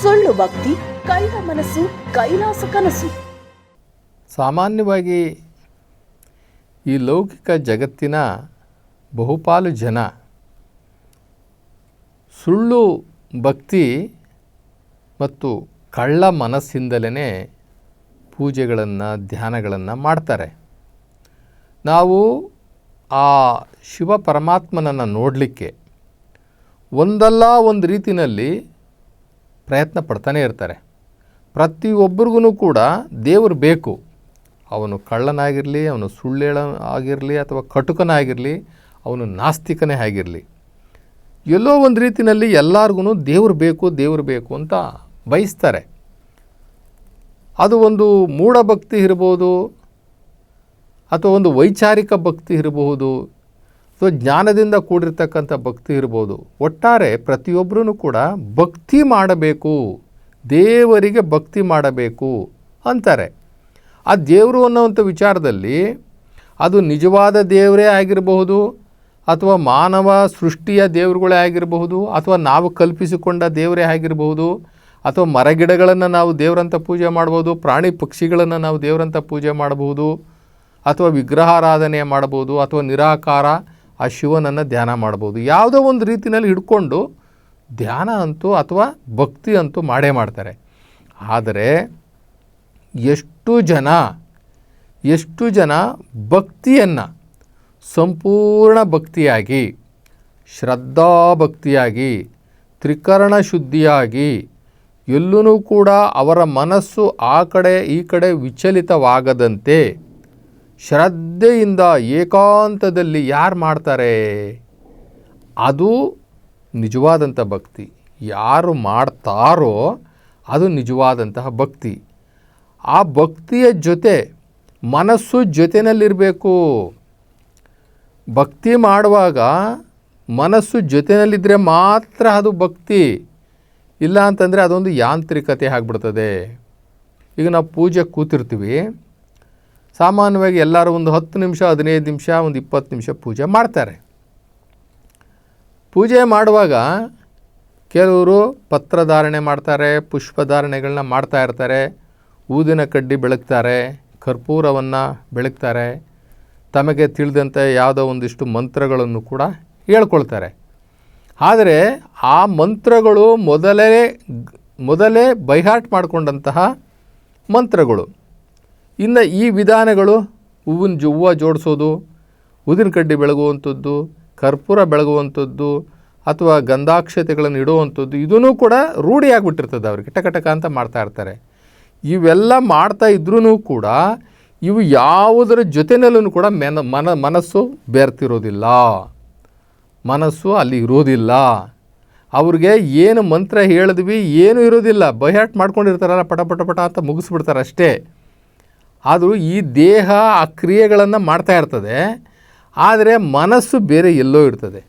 ಸುಳ್ಳು ಭಕ್ತಿ ಕಳ್ಳ ಮನಸ್ಸು, ಕೈಲಾಸ ಕನಸು. ಸಾಮಾನ್ಯವಾಗಿ ಈ ಲೌಕಿಕ ಜಗತ್ತಿನ ಬಹುಪಾಲು ಜನ ಸುಳ್ಳು ಭಕ್ತಿ ಮತ್ತು ಕಳ್ಳ ಮನಸ್ಸಿಂದಲೇ ಪೂಜೆಗಳನ್ನು, ಧ್ಯಾನಗಳನ್ನು ಮಾಡ್ತಾರೆ. ನಾವು ಆ ಶಿವ ಪರಮಾತ್ಮನನ್ನು ನೋಡಲಿಕ್ಕೆ ಒಂದಲ್ಲ ಒಂದು ರೀತಿಯಲ್ಲಿ ಪ್ರಯತ್ನ ಪಡ್ತಾನೆ ಇರ್ತಾರೆ. ಪ್ರತಿಯೊಬ್ಬರಿಗೂ ಕೂಡ ದೇವರು ಬೇಕು. ಅವನು ಕಳ್ಳನಾಗಿರಲಿ, ಅವನು ಸುಳ್ಳೇಳ ಆಗಿರಲಿ ಅಥವಾ ಕಟುಕನಾಗಿರಲಿ, ಅವನು ನಾಸ್ತಿಕನೇ ಆಗಿರಲಿ. ಎಲ್ಲೋ ಒಂದು ರೀತಿಯಲ್ಲಿ ಎಲ್ಲರಿಗೂ ದೇವರು ಬೇಕು ದೇವರು ಬೇಕು ಅಂತ ಬಯಸ್ತಾರೆ. ಅದು ಒಂದು ಮೂಢಭಕ್ತಿ ಇರ್ಬೋದು ಅಥವಾ ಒಂದು ವೈಚಾರಿಕ ಭಕ್ತಿ ಇರಬಹುದು ಅಥವಾ ಜ್ಞಾನದಿಂದ ಕೂಡಿರ್ತಕ್ಕಂಥ ಭಕ್ತಿ ಇರ್ಬೋದು. ಒಟ್ಟಾರೆ ಪ್ರತಿಯೊಬ್ಬರೂ ಕೂಡ ಭಕ್ತಿ ಮಾಡಬೇಕು. ದೇವರಿಗೆ ಭಕ್ತಿ ಮಾಡಬೇಕು ಅಂತಾರೆ. ಆ ದೇವರು ಅನ್ನೋವಂಥ ವಿಚಾರದಲ್ಲಿ ಅದು ನಿಜವಾದ ದೇವರೇ ಆಗಿರಬಹುದು, ಅಥವಾ ಮಾನವ ಸೃಷ್ಟಿಯ ದೇವರುಗಳೇ ಆಗಿರಬಹುದು, ಅಥವಾ ನಾವು ಕಲ್ಪಿಸಿಕೊಂಡ ದೇವರೇ ಆಗಿರಬಹುದು, ಅಥವಾ ಮರಗಿಡಗಳನ್ನು ನಾವು ದೇವರಂತ ಪೂಜೆ ಮಾಡ್ಬೋದು, ಪ್ರಾಣಿ ಪಕ್ಷಿಗಳನ್ನು ನಾವು ದೇವರಂತ ಪೂಜೆ ಮಾಡಬಹುದು ಅಥವಾ ವಿಗ್ರಹಾರಾಧನೆ ಮಾಡ್ಬೋದು, ಅಥವಾ ನಿರಾಕಾರ ಆ ಶಿವನನ್ನು ಧ್ಯಾನ ಮಾಡ್ಬೋದು. ಯಾವುದೋ ಒಂದು ರೀತಿಯಲ್ಲಿ ಹಿಡ್ಕೊಂಡು ಧ್ಯಾನ ಅಂತೂ ಅಥವಾ ಭಕ್ತಿ ಅಂತೂ ಮಾಡೇ ಮಾಡ್ತಾರೆ. ಆದರೆ ಎಷ್ಟು ಜನ ಎಷ್ಟು ಜನ ಭಕ್ತಿಯನ್ನು, ಸಂಪೂರ್ಣ ಭಕ್ತಿಯಾಗಿ ಶ್ರದ್ಧಾಭಕ್ತಿಯಾಗಿ ತ್ರಿಕರಣ ಶುದ್ಧಿಯಾಗಿ ಎಲ್ಲೂ ಕೂಡ ಅವರ ಮನಸ್ಸು ಆ ಕಡೆ ಈ ಕಡೆ ವಿಚಲಿತವಾಗದಂತೆ ಶ್ರದ್ಧೆಯಿಂದ ಏಕಾಂತದಲ್ಲಿ ಯಾರು ಮಾಡ್ತಾರೆ? ಅದು ನಿಜವಾದಂಥ ಭಕ್ತಿ. ಯಾರು ಮಾಡ್ತಾರೋ ಅದು ನಿಜವಾದಂತಹ ಭಕ್ತಿ. ಆ ಭಕ್ತಿಯ ಜೊತೆ ಮನಸ್ಸು ಜೊತೆಯಲ್ಲಿರಬೇಕು ಭಕ್ತಿ ಮಾಡುವಾಗ ಮನಸ್ಸು ಜೊತೆಯಲ್ಲಿದ್ದರೆ ಮಾತ್ರ ಅದು ಭಕ್ತಿ. ಇಲ್ಲ ಅಂತಂದರೆ ಅದೊಂದು ಯಾಂತ್ರಿಕತೆ ಆಗ್ಬಿಡ್ತದೆ. ಈಗ ನಾವು ಪೂಜೆ ಕೂತಿರ್ತೀವಿ. ಸಾಮಾನ್ಯವಾಗಿ ಎಲ್ಲರೂ ಒಂದು ಹತ್ತು ನಿಮಿಷ, ಹದಿನೈದು ನಿಮಿಷ, ಒಂದು ಇಪ್ಪತ್ತು ನಿಮಿಷ ಪೂಜೆ ಮಾಡ್ತಾರೆ. ಪೂಜೆ ಮಾಡುವಾಗ ಕೆಲವರು ಪತ್ರಧಾರಣೆ ಮಾಡ್ತಾರೆ ಪುಷ್ಪಧಾರಣೆಗಳನ್ನ ಮಾಡ್ತಾ ಇರ್ತಾರೆ, ಊದಿನ ಕಡ್ಡಿ ಬೆಳಗ್ತಾರೆ, ಕರ್ಪೂರವನ್ನು ಬೆಳಗ್ತಾರೆ, ತಮಗೆ ತಿಳಿದಂತೆ ಯಾವುದೋ ಒಂದಿಷ್ಟು ಮಂತ್ರಗಳನ್ನು ಕೂಡ ಹೇಳ್ಕೊಳ್ತಾರೆ. ಆದರೆ ಆ ಮಂತ್ರಗಳು ಮೊದಲೇ ಮೊದಲೇ ಬೈಹಾರ್ಟ್ ಮಾಡಿಕೊಂಡಂತಹ ಮಂತ್ರಗಳು. ಇನ್ನು ಈ ವಿಧಾನಗಳು ಹೂವಿನ ಜುವ್ವ ಜೋಡಿಸೋದು ಊದಿನ ಕಡ್ಡಿ ಬೆಳಗುವಂಥದ್ದು, ಕರ್ಪೂರ ಬೆಳಗುವಂಥದ್ದು, ಅಥವಾ ಗಂಧಾಕ್ಷತೆಗಳನ್ನು ಇಡುವಂಥದ್ದು ಇದೂ ಕೂಡ ರೂಢಿಯಾಗ್ಬಿಟ್ಟಿರ್ತದೆ ಅವ್ರಿಗೆ ಟಕಟಕ ಟಕ ಅಂತ ಮಾಡ್ತಾ ಇರ್ತಾರೆ. ಇವೆಲ್ಲ ಮಾಡ್ತಾ ಇದ್ರೂ ಕೂಡ ಇವು ಯಾವುದರ ಜೊತೆನಲ್ಲೂ ಕೂಡ ಮೆನ, ಮನ, ಮನಸ್ಸು ಬೆರ್ತಿರೋದಿಲ್ಲ. ಮನಸ್ಸು ಅಲ್ಲಿ ಇರೋದಿಲ್ಲ. ಅವ್ರಿಗೆ ಏನು ಮಂತ್ರ ಹೇಳಿದ್ವಿ, ಏನೂ ಇರೋದಿಲ್ಲ. ಬೈಹಾಟ್ ಮಾಡ್ಕೊಂಡಿರ್ತಾರಲ್ಲ, ಪಟ ಪಟ ಪಟ ಅಂತ ಮುಗಿಸ್ಬಿಡ್ತಾರೆ ಅಷ್ಟೇ ಆದರೂ ಈ ದೇಹ ಆ ಕ್ರಿಯೆಗಳನ್ನು ಮಾಡ್ತಾ ಇರ್ತದೆ, ಆದರೆ ಮನಸ್ಸು ಬೇರೆ ಎಲ್ಲೋ ಇರ್ತದೆ.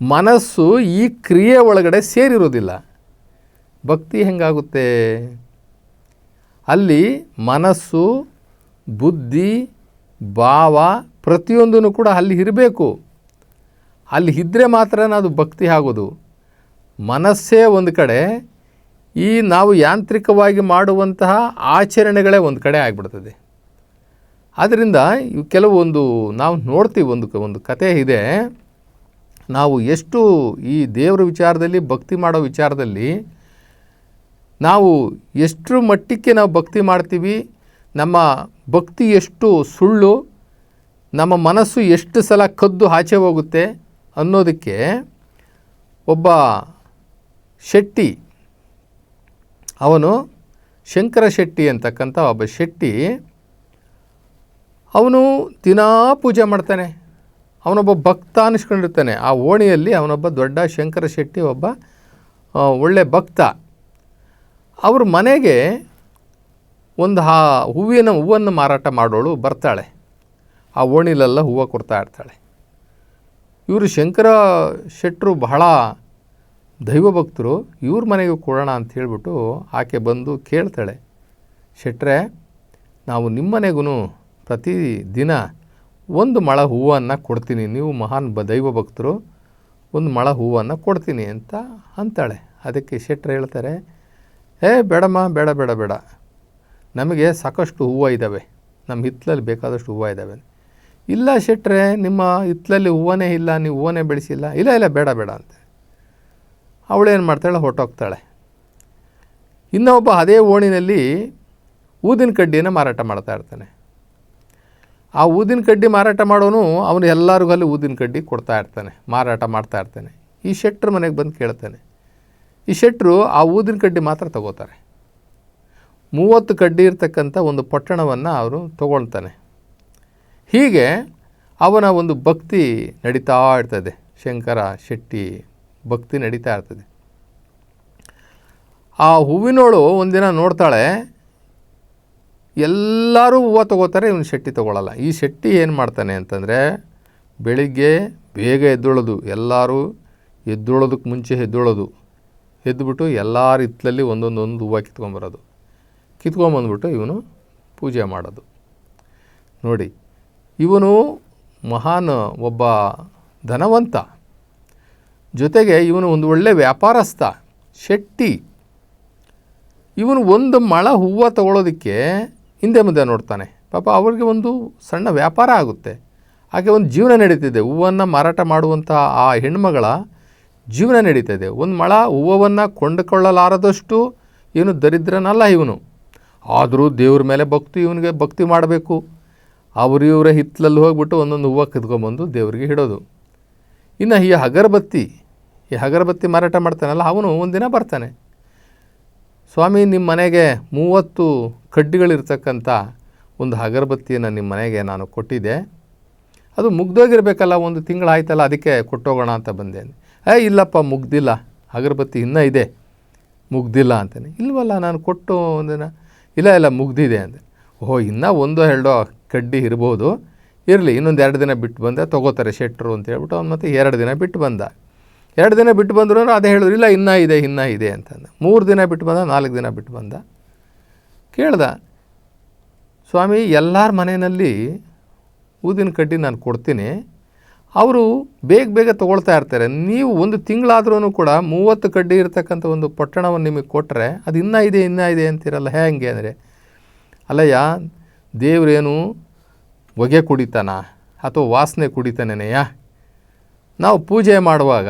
ಮನಸ್ಸು ಈ ಕ್ರಿಯೆ ಒಳಗಡೆ ಸೇರಿರೋದಿಲ್ಲ. ಭಕ್ತಿ ಹೆಂಗಾಗುತ್ತೆ? ಅಲ್ಲಿ ಮನಸ್ಸು, ಬುದ್ಧಿ, ಭಾವ ಪ್ರತಿಯೊಂದೂ ಕೂಡ ಅಲ್ಲಿ ಇರಬೇಕು. ಅಲ್ಲಿ ಇದ್ದರೆ ಮಾತ್ರ ಅದು ಭಕ್ತಿ ಆಗೋದು. ಮನಸ್ಸೇ ಒಂದು ಕಡೆ ಈ ನಾವು ಯಾಂತ್ರಿಕವಾಗಿ ಮಾಡುವಂತಹ ಆಚರಣೆಗಳೇ ಒಂದು ಕಡೆ ಆಗಿಬಿಡ್ತದೆ. ಆದ್ದರಿಂದ ಕೆಲವೊಂದು ನಾವು ನೋಡ್ತೀವಿ ಒಂದು ಒಂದು ಕತೆ ಇದೆ. ನಾವು ಎಷ್ಟು ಈ ದೇವರ ವಿಚಾರದಲ್ಲಿ, ಭಕ್ತಿ ಮಾಡೋ ವಿಚಾರದಲ್ಲಿ ನಾವು ಎಷ್ಟರ ಮಟ್ಟಕ್ಕೆ ನಾವು ಭಕ್ತಿ ಮಾಡ್ತೀವಿ, ನಮ್ಮ ಭಕ್ತಿ ಎಷ್ಟು ಸುಳ್ಳು, ನಮ್ಮ ಮನಸ್ಸು ಎಷ್ಟು ಸಲ ಕದ್ದು ಆಚೆ ಹೋಗುತ್ತೆ ಅನ್ನೋದಕ್ಕೆ ಒಬ್ಬ ಶೆಟ್ಟಿ ಅವನು ಶಂಕರ ಶೆಟ್ಟಿ ಅಂತಕ್ಕಂಥ ಒಬ್ಬ ಶೆಟ್ಟಿ, ಅವನು ದಿನಾ ಪೂಜೆ ಮಾಡ್ತಾನೆ. ಅವನೊಬ್ಬ ಭಕ್ತ ಅನ್ನಿಸ್ಕೊಂಡಿರ್ತಾನೆ ಆ ಓಣಿಯಲ್ಲಿ ಅವನೊಬ್ಬ ದೊಡ್ಡ ಶಂಕರ ಶೆಟ್ಟಿ ಒಬ್ಬ ಒಳ್ಳೆ ಭಕ್ತ. ಅವ್ರ ಮನೆಗೆ ಒಂದು ಹಾ, ಹೂವಿನ, ಹೂವನ್ನು ಮಾರಾಟ ಮಾಡೋಳು ಬರ್ತಾಳೆ. ಆ ಓಣಿಲೆಲ್ಲ ಹೂವು ಕೊಡ್ತಾ ಇರ್ತಾಳೆ. ಇವರು ಶಂಕರ ಶೆಟ್ಟರು ಬಹಳ ದೈವಭಕ್ತರು ಇವ್ರ ಮನೆಗೆ ಕೊಡೋಣ ಅಂತ ಹೇಳಿಬಿಟ್ಟು ಆಕೆ ಬಂದು ಕೇಳ್ತಾಳೆ, ಶೆಟ್ರೆ, ನಾವು ನಿಮ್ಮ ಮನೆಗೂ ಪ್ರತಿ ದಿನ ಒಂದು ಮಳ ಹೂವನ್ನು ಕೊಡ್ತೀನಿ. ನೀವು ಮಹಾನ್ ಬ, ದೈವ ಭಕ್ತರು ಒಂದು ಮಳ ಹೂವನ್ನು ಕೊಡ್ತೀನಿ ಅಂತ ಅಂತಾಳೆ. ಅದಕ್ಕೆ ಶೆಟ್ರು ಹೇಳ್ತಾರೆ ಏ ಬೇಡಮ್ಮ, ಬೇಡ ಬೇಡ ಬೇಡ. ನಮಗೆ ಸಾಕಷ್ಟು ಹೂವು ಇದ್ದಾವೆ. ನಮ್ಮ ಹಿತ್ತಲಲ್ಲಿ ಬೇಕಾದಷ್ಟು ಹೂವು ಇದ್ದಾವೆ. ಇಲ್ಲ ಶೆಟ್ರೆ, ನಿಮ್ಮ ಹಿತ್ತಲಲ್ಲಿ ಹೂವನೇ ಇಲ್ಲ, ನೀವು ಹೂವನೇ ಬೆಳೆಸಿಲ್ಲ. ಇಲ್ಲ ಇಲ್ಲ, ಬೇಡ ಬೇಡ ಅಂತ. ಅವಳೇನು ಮಾಡ್ತಾಳೆ? ಹೊರಟೋಗ್ತಾಳೆ. ಇನ್ನೊಬ್ಬ ಅದೇ ಓಣಿನಲ್ಲಿ ಊದಿನ ಕಡ್ಡಿಯನ್ನು ಮಾರಾಟ ಮಾಡ್ತಾ ಇರ್ತಾನೆ. ಆ ಊದಿನ ಕಡ್ಡಿ ಮಾರಾಟ ಮಾಡೋನು ಅವನು ಎಲ್ಲರಿಗೂ ಅಲ್ಲಿ ಊದಿನ ಕಡ್ಡಿ ಕೊಡ್ತಾ ಇರ್ತಾನೆ, ಮಾರಾಟ ಮಾಡ್ತಾ ಇರ್ತಾನೆ. ಈ ಶೆಟ್ಟರು ಮನೆಗೆ ಬಂದು ಕೇಳ್ತಾನೆ. ಈ ಶೆಟ್ರು ಆ ಊದಿನ ಕಡ್ಡಿ ಮಾತ್ರ ತಗೋತಾರೆ. ಮೂವತ್ತು ಕಡ್ಡಿ ಇರ್ತಕ್ಕಂಥ ಒಂದು ಪಟ್ಟಣವನ್ನು ಅವರು ತಗೊಳ್ತಾನೆ. ಹೀಗೆ ಅವನ ಒಂದು ಭಕ್ತಿ ನಡೀತಾ ಇರ್ತದೆ. ಶಂಕರ, ಶೆಟ್ಟಿ ಭಕ್ತಿ ನಡೀತಾ ಇರ್ತದೆ. ಆ ಹೂವಿನೋಳು ಒಂದಿನ ನೋಡ್ತಾಳೆ, ಎಲ್ಲರೂ ಹೂವು ತೊಗೋತಾರೆ, ಇವನು ಶೆಟ್ಟಿ ತೊಗೊಳ್ಳಲ್ಲ ಈ ಶೆಟ್ಟಿ ಏನು ಮಾಡ್ತಾನೆ ಅಂತಂದರೆ, ಬೆಳಿಗ್ಗೆ ಬೇಗ ಎದ್ದೊಳೋದು, ಎಲ್ಲರೂ ಎದ್ದೊಳೋದಕ್ಕೆ ಮುಂಚೆ ಎದ್ದೊಳೋದು. ಎದ್ದುಬಿಟ್ಟು ಎಲ್ಲರ ಹಿತ್ತಲಲ್ಲಿ ಒಂದೊಂದೊಂದು ಹೂವು ಕಿತ್ಕೊಂಬರೋದು. ಕಿತ್ಕೊಂಬಂದ್ಬಿಟ್ಟು ಇವನು ಪೂಜೆ ಮಾಡೋದು. ನೋಡಿ, ಇವನು ಮಹಾನ್ ಒಬ್ಬ ಧನವಂತ. ಜೊತೆಗೆ ಇವನು ಒಂದು ಒಳ್ಳೆ ವ್ಯಾಪಾರಸ್ಥ, ಶೆಟ್ಟಿ. ಇವನು ಒಂದು ಮಳ ಹೂವು ತಗೊಳ್ಳೋದಕ್ಕೆ ಹಿಂದೆ ಮುಂದೆ ನೋಡ್ತಾನೆ. ಪಾಪ ಅವ್ರಿಗೆ ಒಂದು ಸಣ್ಣ ವ್ಯಾಪಾರ ಆಗುತ್ತೆ. ಹಾಗೆ ಒಂದು ಜೀವನ ನಡೀತಿದೆ. ಹೂವನ್ನು ಮಾರಾಟ ಮಾಡುವಂಥ ಆ ಹೆಣ್ಮಗಳ ಜೀವನ ನಡೀತಿದೆ. ಒಂದು ಮಳ ಹೂವನ್ನು ಕೊಂಡುಕೊಳ್ಳಲಾರದಷ್ಟು ಏನು ದರಿದ್ರನಲ್ಲ ಇವನು. ಆದರೂ ದೇವ್ರ ಮೇಲೆ ಭಕ್ತಿ ಇವನಿಗೆ ಭಕ್ತಿ ಮಾಡಬೇಕು. ಅವರಿವರ ಹಿತ್ತಲಲ್ಲಿ ಹೋಗ್ಬಿಟ್ಟು ಒಂದೊಂದು ಹೂವು ಕಿತ್ಕೊಂಬಂದು ದೇವರಿಗೆ ಇಡೋದು ಇನ್ನು ಈ ಅಗರಬತ್ತಿ ಈ ಅಗರಬತ್ತಿ ಮಾರಾಟ ಮಾಡ್ತಾನಲ್ಲ, ಅವನು ಒಂದಿನ ಬರ್ತಾನೆ. ಸ್ವಾಮಿ ನಿಮ್ಮ ಮನೆಗೆ ಮೂವತ್ತು ಕಡ್ಡಿಗಳಿರ್ತಕ್ಕಂಥ ಒಂದು ಅಗರಬತ್ತಿಯನ್ನು ನಿಮ್ಮ ಮನೆಗೆ ನಾನು ಕೊಟ್ಟಿದ್ದೆ. ಅದು ಮುಗ್ದೋಗಿರಬೇಕಲ್ಲ, ಒಂದು ತಿಂಗಳಾಯ್ತಲ್ಲ, ಅದಕ್ಕೆ ಕೊಟ್ಟೋಗೋಣ ಅಂತ ಬಂದೆ. ಏ, ಇಲ್ಲಪ್ಪ, ಮುಗ್ದಿಲ್ಲ. ಅಗರಬತ್ತಿ ಇನ್ನೂ ಇದೆ. ಮುಗ್ದಿಲ್ಲ ಅಂತಾನೆ. ಇಲ್ವಲ್ಲ, ನಾನು ಕೊಟ್ಟು ಒಂದಿನ. ಇಲ್ಲ ಇಲ್ಲ, ಮುಗ್ದಿದೆ ಅಂದೆ. ಓಹೋ, ಇನ್ನೂ ಒಂದೋ ಎರಡೋ ಕಡ್ಡಿ ಇರ್ಬೋದು. ಇರಲಿ, ಇನ್ನೊಂದು ಎರಡು ದಿನ ಬಿಟ್ಟು ಬಂದೆ, ತೊಗೋತಾರೆ ಶೆಟ್ರು ಅಂತ ಹೇಳ್ಬಿಟ್ಟು ಅವ್ನು ಮತ್ತೆ ಎರಡು ದಿನ ಬಿಟ್ಟು ಬಂದ. ಎರಡು ದಿನ ಬಿಟ್ಟು ಬಂದ್ರು ಅದೇ ಹೇಳಿದ್ರು, ಇಲ್ಲ, ಇನ್ನೂ ಇದೆ ಇನ್ನೂ ಇದೆ ಅಂತಂದ. ಮೂರು ದಿನ ಬಿಟ್ಟು ಬಂದ, ನಾಲ್ಕು ದಿನ ಬಿಟ್ಟು ಬಂದ. ಕೇಳ್ದ, ಸ್ವಾಮಿ, ಎಲ್ಲರ ಮನೆಯಲ್ಲಿ ಊದಿನ ಕಡ್ಡಿ ನಾನು ಕೊಡ್ತೀನಿ. ಅವರು ಬೇಗ ಬೇಗ ತೊಗೊಳ್ತಾ ಇರ್ತಾರೆ. ನೀವು ಒಂದು ತಿಂಗಳಾದ್ರೂ ಕೂಡ ಮೂವತ್ತು ಕಡ್ಡಿ ಇರ್ತಕ್ಕಂಥ ಒಂದು ಪಟ್ಟಣವನ್ನು ನಿಮಗೆ ಕೊಟ್ಟರೆ ಅದು ಇನ್ನೂ ಇದೆ ಇನ್ನೂ ಇದೆ ಅಂತೀರಲ್ಲ, ಹೇಗೆ ಅಂದರೆ, ಅಲ್ಲಯ್ಯ, ದೇವರೇನು ಹೊಗೆ ಕುಡಿತಾನ? ಅಥವಾ ವಾಸನೆ ಕುಡಿತಾನೇನೆಯಾ ನಾವು ಪೂಜೆ ಮಾಡುವಾಗ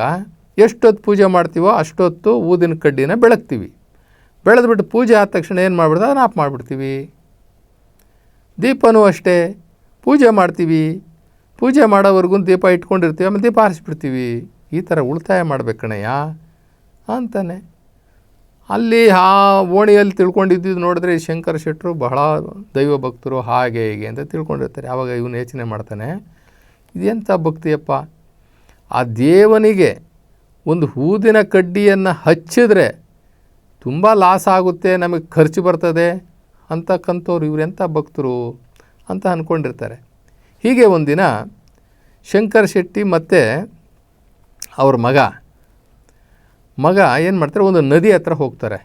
ಎಷ್ಟೊತ್ತು ಪೂಜೆ ಮಾಡ್ತೀವೋ ಅಷ್ಟೊತ್ತು ಊದಿನ ಕಡ್ಡಿನ ಬೆಳಗ್ತೀವಿ. ಬೆಳೆದ್ಬಿಟ್ಟು ಪೂಜೆ ಆದ ತಕ್ಷಣ ಏನು ಮಾಡಿಬಿಡ್ತಾ ಅದನ್ನ ಆಫ್ ಮಾಡಿಬಿಡ್ತೀವಿ. ದೀಪನೂ ಅಷ್ಟೇ. ಪೂಜೆ ಮಾಡ್ತೀವಿ. ಪೂಜೆ ಮಾಡೋವರೆಗೂ ದೀಪ ಇಟ್ಕೊಂಡಿರ್ತೀವಿ. ಆಮೇಲೆ ದೀಪ ಆರಿಸ್ಬಿಡ್ತೀವಿ. ಈ ಥರ ಉಳಿತಾಯ ಮಾಡಬೇಕಣಯ್ಯ ಅಂತಾನೆ. ಅಲ್ಲಿ ಆ ಓಣಿಯಲ್ಲಿ ತಿಳ್ಕೊಂಡಿದ್ದು ನೋಡಿದ್ರೆ ಶಂಕರ ಶೆಟ್ಟರು ಬಹಳ ದೈವ ಭಕ್ತರು ಹಾಗೆ ಹೀಗೆ ಅಂತ ತಿಳ್ಕೊಂಡಿರ್ತಾರೆ. ಆವಾಗ ಇವನು ಯೋಚನೆ ಮಾಡ್ತಾನೆ. ಇದೆಂಥ ಭಕ್ತಿಯಪ್ಪ? ಆ ದೇವನಿಗೆ ಒಂದು ಹೂದಿನ ಕಡ್ಡಿಯನ್ನು ಹಚ್ಚಿದ್ರೆ ತುಂಬ ಲಾಸ್ ಆಗುತ್ತೆ, ನಮಗೆ ಖರ್ಚು ಬರ್ತದೆ ಅಂತಕ್ಕಂಥವ್ರು ಇವರೆಂಥ ಭಕ್ತರು ಅಂತ ಅಂದ್ಕೊಂಡಿರ್ತಾರೆ ಹೀಗೆ ಒಂದಿನ ಶಂಕರ್ ಶೆಟ್ಟಿ ಮತ್ತು ಅವ್ರ ಮಗ ಮಗ ಏನು ಮಾಡ್ತಾರೆ, ಒಂದು ನದಿ ಹತ್ರ ಹೋಗ್ತಾರೆ.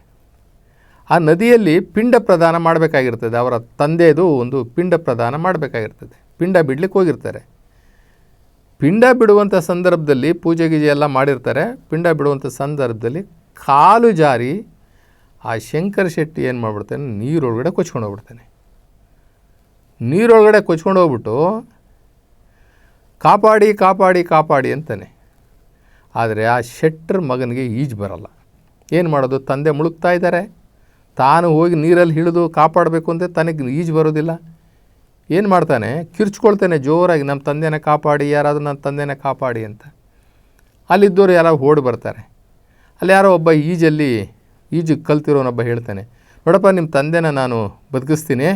ಆ ನದಿಯಲ್ಲಿ ಪಿಂಡ ಪ್ರದಾನ ಮಾಡಬೇಕಾಗಿರ್ತದೆ, ಅವರ ತಂದೆದು ಒಂದು ಪಿಂಡ ಪ್ರದಾನ ಮಾಡಬೇಕಾಗಿರ್ತದೆ, ಪಿಂಡ ಬಿಡ್ಲಿಕ್ಕೆ ಹೋಗಿರ್ತಾರೆ. ಪಿಂಡ ಬಿಡುವಂಥ ಸಂದರ್ಭದಲ್ಲಿ ಪೂಜೆ ಗೀಜೆ ಎಲ್ಲ ಮಾಡಿರ್ತಾರೆ. ಪಿಂಡ ಬಿಡುವಂಥ ಸಂದರ್ಭದಲ್ಲಿ ಕಾಲು ಜಾರಿ ಆ ಶಂಕರ ಶೆಟ್ಟಿ ಏನು ಮಾಡ್ಬಿಡ್ತಾನೆ? ನೀರೊಳಗಡೆ ಕೊಚ್ಕೊಂಡು ಹೋಗ್ಬಿಡ್ತಾನೆ. ನೀರೊಳಗಡೆ ಕೊಚ್ಕೊಂಡು ಹೋಗ್ಬಿಟ್ಟು ಕಾಪಾಡಿ ಕಾಪಾಡಿ ಕಾಪಾಡಿ ಅಂತಾನೆ. ಆದರೆ ಆ ಶೆಟ್ಟರ್ ಮಗನಿಗೆ ಈಜು ಬರಲ್ಲ. ಏನು ಮಾಡೋದು? ತಂದೆ ಮುಳುಗ್ತಾ ಇದ್ದಾರೆ. ತಾನು ಹೋಗಿ ನೀರಲ್ಲಿ ಹಿಡಿದು ಕಾಪಾಡಬೇಕು ಅಂತ ತನಗೆ ಈಜು ಬರೋದಿಲ್ಲ. ಏನು ಮಾಡ್ತಾನೆ? ಕಿರ್ಚ್ಕೊಳ್ತಾನೆ ಜೋರಾಗಿ ನಮ್ಮ ತಂದೆನ ಕಾಪಾಡಿ, ಯಾರಾದರೂ ನನ್ನ ತಂದೆನ ಕಾಪಾಡಿ ಅಂತ. ಅಲ್ಲಿದ್ದವರು ಯಾರೋ ಓಡಿ ಬರ್ತಾರೆ. ಅಲ್ಲಿ ಯಾರೋ ಒಬ್ಬ ಈಜಲ್ಲಿ ಈಜು ಕಲ್ತಿರೋನೊಬ್ಬ ಹೇಳ್ತಾನೆ, ನೋಡಪ್ಪ ನಿಮ್ಮ ತಂದೆನ ನಾನು ಬದುಕಿಸ್ತೀನಿ,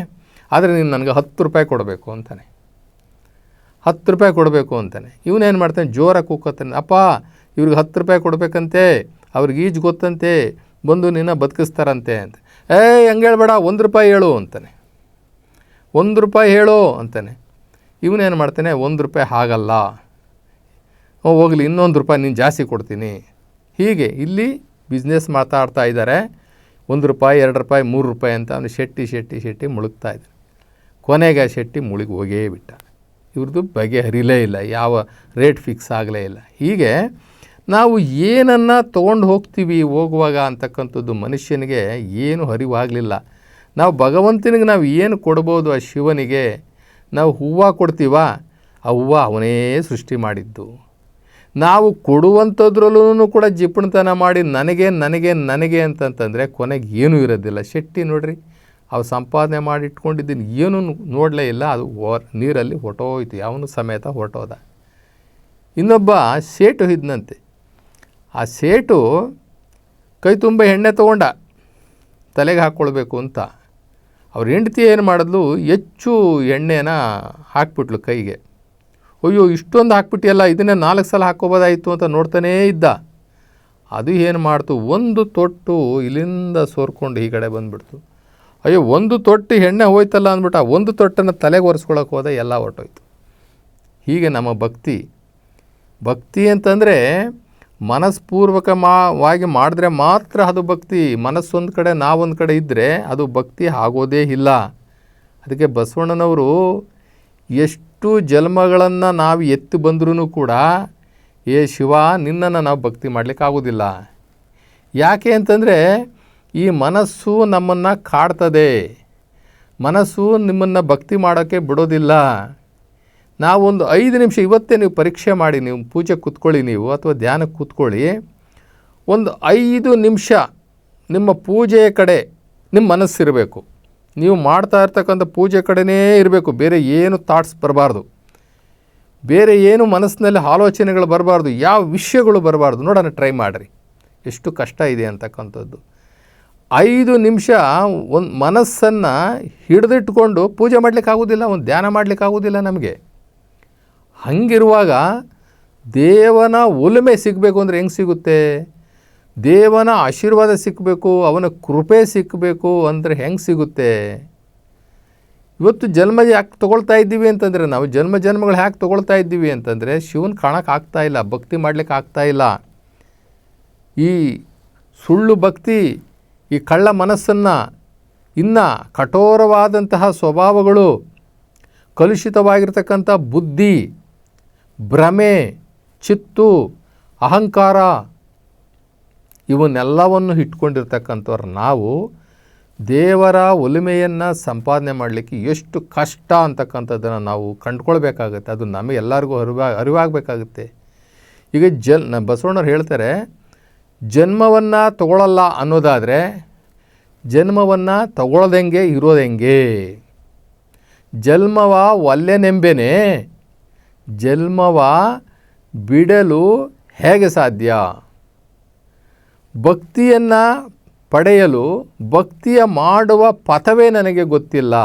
ಆದರೆ ನೀನು ನನಗೆ ಹತ್ತು ರೂಪಾಯಿ ಕೊಡಬೇಕು ಅಂತಾನೆ. ಹತ್ತು ರೂಪಾಯಿ ಕೊಡಬೇಕು ಅಂತಾನೆ. ಇವನೇನು ಮಾಡ್ತಾನೆ? ಜೋರಾಗಿ ಕೂಕೋತಾನೆ, ಅಪ್ಪ, ಇವ್ರಿಗೆ ಹತ್ತು ರೂಪಾಯಿ ಕೊಡಬೇಕಂತೆ, ಅವ್ರಿಗೆ ಈಜು ಗೊತ್ತಂತೆ, ಬಂದು ನಿನ್ನ ಬದುಕಿಸ್ತಾರಂತೆ ಅಂತ. ಏಯ್, ಹಂಗೆ ಹೇಳ್ಬೇಡ, ಒಂದು ರೂಪಾಯಿ ಹೇಳು ಅಂತಾನೆ. ಒಂದು ರೂಪಾಯಿ ಹೇಳು ಅಂತಾನೆ. ಇವನೇನು ಮಾಡ್ತಾನೆ? ಒಂದು ರೂಪಾಯಿ ಆಗಲ್ಲ ಓ, ಹೋಗಲಿ, ಇನ್ನೊಂದು ರೂಪಾಯಿ ನೀನು ಜಾಸ್ತಿ ಕೊಡ್ತೀನಿ. ಹೀಗೆ ಇಲ್ಲಿ ಬಿಸ್ನೆಸ್ ಮಾತಾಡ್ತಾ ಇದ್ದಾರೆ ಒಂದು ರೂಪಾಯಿ, ಎರಡು ರೂಪಾಯಿ, ಮೂರು ರೂಪಾಯಿ ಅಂತ ಅವನು ಶೆಟ್ಟಿ ಶೆಟ್ಟಿ ಶೆಟ್ಟಿ ಮುಳುಗ್ತಾ ಇದ್ದಾನೆ ಕೊನೆಗೆ ಆ ಶೆಟ್ಟಿ ಮುಳುಗಿ ಹೋಗೇ ಬಿಟ್ಟ. ಇವ್ರದ್ದು ಬಗೆ ಹರಿಲೇ ಇಲ್ಲ, ಯಾವ ರೇಟ್ ಫಿಕ್ಸ್ ಆಗಲೇ ಇಲ್ಲ. ಹೀಗೆ ನಾವು ಏನನ್ನು ತೊಗೊಂಡು ಹೋಗ್ತೀವಿ ಹೋಗುವಾಗ ಅಂತಕ್ಕಂಥದ್ದು ಮನುಷ್ಯನಿಗೆ ಏನು ಅರಿವಾಗಲಿಲ್ಲ ನಾವು ಭಗವಂತನಿಗೆ ನಾವು ಏನು ಕೊಡ್ಬೋದು ಆ ಶಿವನಿಗೆ? ನಾವು ಹೂವು ಕೊಡ್ತೀವ? ಆ ಹೂವು ಅವನೇ ಸೃಷ್ಟಿ ಮಾಡಿದ್ದು. ನಾವು ಕೊಡುವಂಥದ್ರಲ್ಲೂ ಕೂಡ ಜಿಪುಣತನ ಮಾಡಿ ನನಗೆ ನನಗೆ ನನಗೆ ಅಂತಂತಂದರೆ ಕೊನೆಗೆ ಏನೂ ಇರೋದಿಲ್ಲ. ಶೆಟ್ಟಿ ನೋಡ್ರಿ, ಅವು ಸಂಪಾದನೆ ಮಾಡಿ ಇಟ್ಕೊಂಡಿದ್ದೀನಿ ಏನೂ ನೋಡಲೇ ಇಲ್ಲ. ಅದು ನೀರಲ್ಲಿ ಹೊಟ್ಟೋಯ್ತು ಅವನು ಸಮೇತ ಹೊರಟೋದ. ಇನ್ನೊಬ್ಬ ಸೇಟು ಇದ್ನಂತೆ. ಆ ಸೇಟು ಕೈ ತುಂಬ ಎಣ್ಣೆ ತೊಗೊಂಡ, ತಲೆಗೆ ಹಾಕ್ಕೊಳ್ಬೇಕು ಅಂತ. ಅವ್ರ ಹೆಂಡತಿ ಏನು ಮಾಡಿದ್ಲು? ಹೆಚ್ಚು ಎಣ್ಣೆನ ಹಾಕ್ಬಿಟ್ಲು ಕೈಗೆ. ಅಯ್ಯೋ, ಇಷ್ಟೊಂದು ಹಾಕ್ಬಿಟ್ಟಿಯಲ್ಲ, ಇದನ್ನೇ ನಾಲ್ಕು ಸಲ ಹಾಕ್ಕೋಬೋದಾಯಿತು ಅಂತ ನೋಡ್ತಾನೇ ಇದ್ದ. ಅದು ಏನು ಮಾಡ್ತು? ಒಂದು ತೊಟ್ಟು ಇಲ್ಲಿಂದ ಸೋರ್ಕೊಂಡು ಈ ಕಡೆ ಬಂದುಬಿಡ್ತು. ಅಯ್ಯೋ, ಒಂದು ತೊಟ್ಟು ಎಣ್ಣೆ ಹೋಯ್ತಲ್ಲ ಅಂದ್ಬಿಟ್ಟು ಒಂದು ತೊಟ್ಟನ್ನು ತಲೆಗೆ ಒರೆಸ್ಕೊಳಕ್ಕೆ ಹೋದ, ಎಲ್ಲ ಹೊರಟೋಯ್ತು. ಹೀಗೆ ನಮ್ಮ ಭಕ್ತಿ. ಭಕ್ತಿ ಅಂತಂದರೆ ಮನಸ್ಪೂರ್ವಕವಾಗಿ ಮಾಡಿದ್ರೆ ಮಾತ್ರ ಅದು ಭಕ್ತಿ. ಮನಸ್ಸೊಂದು ಕಡೆ, ನಾವೊಂದು ಕಡೆ ಇದ್ದರೆ ಅದು ಭಕ್ತಿ ಆಗೋದೇ ಇಲ್ಲ. ಅದಕ್ಕೆ ಬಸವಣ್ಣನವರು ಎಷ್ಟು ಜನ್ಮಗಳನ್ನು ನಾವು ಎತ್ತು ಬಂದ್ರೂ ಕೂಡ, ಏ ಶಿವ, ನಿನ್ನನ್ನು ನಾವು ಭಕ್ತಿ ಮಾಡಲಿಕ್ಕೆ ಆಗೋದಿಲ್ಲ. ಯಾಕೆ ಅಂತಂದರೆ, ಈ ಮನಸ್ಸು ನಮ್ಮನ್ನು ಕಾಡ್ತದೆ. ಮನಸ್ಸು ನಿಮ್ಮನ್ನು ಭಕ್ತಿ ಮಾಡೋಕ್ಕೆ ಬಿಡೋದಿಲ್ಲ. ನಾವೊಂದು ಐದು ನಿಮಿಷ, ಇವತ್ತೇ ನೀವು ಪರೀಕ್ಷೆ ಮಾಡಿ, ನೀವು ಪೂಜೆ ಕೂತ್ಕೊಳ್ಳಿ ನೀವು ಅಥವಾ ಧ್ಯಾನಕ್ಕೆ ಕೂತ್ಕೊಳ್ಳಿ. ಒಂದು ಐದು ನಿಮಿಷ ನಿಮ್ಮ ಪೂಜೆಯ ಕಡೆ ನಿಮ್ಮ ಮನಸ್ಸಿರಬೇಕು. ನೀವು ಮಾಡ್ತಾ ಇರ್ತಕ್ಕಂಥ ಪೂಜೆ ಕಡೆನೇ ಇರಬೇಕು. ಬೇರೆ ಏನು ಥಾಟ್ಸ್ ಬರಬಾರ್ದು. ಬೇರೆ ಏನು ಮನಸ್ಸಿನಲ್ಲಿ ಆಲೋಚನೆಗಳು ಬರಬಾರ್ದು. ಯಾವ ವಿಷಯಗಳು ಬರಬಾರ್ದು. ನೋಡೋಣ, ಟ್ರೈ ಮಾಡಿರಿ. ಎಷ್ಟು ಕಷ್ಟ ಇದೆ ಅಂತಕ್ಕಂಥದ್ದು. ಐದು ನಿಮಿಷ ಒಂದು ಮನಸ್ಸನ್ನು ಹಿಡಿದಿಟ್ಕೊಂಡು ಪೂಜೆ ಮಾಡಲಿಕ್ಕಾಗೋದಿಲ್ಲ, ಒಂದು ಧ್ಯಾನ ಮಾಡಲಿಕ್ಕಾಗೋದಿಲ್ಲ ನಮಗೆ. ಹಂಗಿರುವಾಗ ದೇವನ ಒಲುಮೆ ಸಿಗಬೇಕು ಅಂದರೆ ಹೆಂಗೆ ಸಿಗುತ್ತೆ? ದೇವನ ಆಶೀರ್ವಾದ ಸಿಕ್ಕಬೇಕು ಅವನ ಕೃಪೆ ಸಿಕ್ಕಬೇಕು ಅಂದರೆ ಹೆಂಗೆ ಸಿಗುತ್ತೆ? ಇವತ್ತು ಜನ್ಮ ಯಾಕೆ ತೊಗೊಳ್ತಾ ಇದ್ದೀವಿ ಅಂತಂದರೆ, ನಾವು ಜನ್ಮ ಜನ್ಮಗಳು ಯಾಕೆ ತೊಗೊಳ್ತಾ ಇದ್ದೀವಿ ಅಂತಂದರೆ, ಶಿವನ ಕಾಣಕ್ಕೆ ಆಗ್ತಾ ಇಲ್ಲ, ಭಕ್ತಿ ಮಾಡಲಿಕ್ಕೆ ಆಗ್ತಾ ಇಲ್ಲ. ಈ ಸುಳ್ಳು ಭಕ್ತಿ, ಈ ಕಳ್ಳ ಮನಸ್ಸನ್ನು ಇನ್ನು ಕಠೋರವಾದಂತಹ ಸ್ವಭಾವಗಳು, ಕಲುಷಿತವಾಗಿರ್ತಕ್ಕಂಥ ಬುದ್ಧಿ ಭ್ರಮೆ, ಚಿತ್ತು, ಅಹಂಕಾರ ಇವನ್ನೆಲ್ಲವನ್ನು ಇಟ್ಕೊಂಡಿರ್ತಕ್ಕಂಥವ್ರು ನಾವು ದೇವರ ಒಲಿಮೆಯನ್ನು ಸಂಪಾದನೆ ಮಾಡಲಿಕ್ಕೆ ಎಷ್ಟು ಕಷ್ಟ ಅಂತಕ್ಕಂಥದ್ದನ್ನು ನಾವು ಕಂಡ್ಕೊಳ್ಬೇಕಾಗತ್ತೆ. ಅದು ನಮಗೆ ಎಲ್ಲರಿಗೂ ಅರಿವಾ, ಅರಿವಾಗಬೇಕಾಗುತ್ತೆ. ಈಗ ಜಲ್ನ ಬಸವಣ್ಣವ್ರು ಹೇಳ್ತಾರೆ, ಜನ್ಮವನ್ನು ತಗೊಳ್ಳಲ್ಲ ಅನ್ನೋದಾದರೆ ಜನ್ಮವನ್ನು ತಗೊಳ್ಳೋದೆಂಗೆ ಇರೋದೆಂಗೆ? ಜನ್ಮವ ಒಲ್ಲೆನೆಂಬೆನೆ ಜನ್ಮವ ಬಿಡಲು ಹೇಗೆ ಸಾಧ್ಯ? ಭಕ್ತಿಯನ್ನು ಪಡೆಯಲು, ಭಕ್ತಿಯ ಮಾಡುವ ಪಥವೇ ನನಗೆ ಗೊತ್ತಿಲ್ಲ.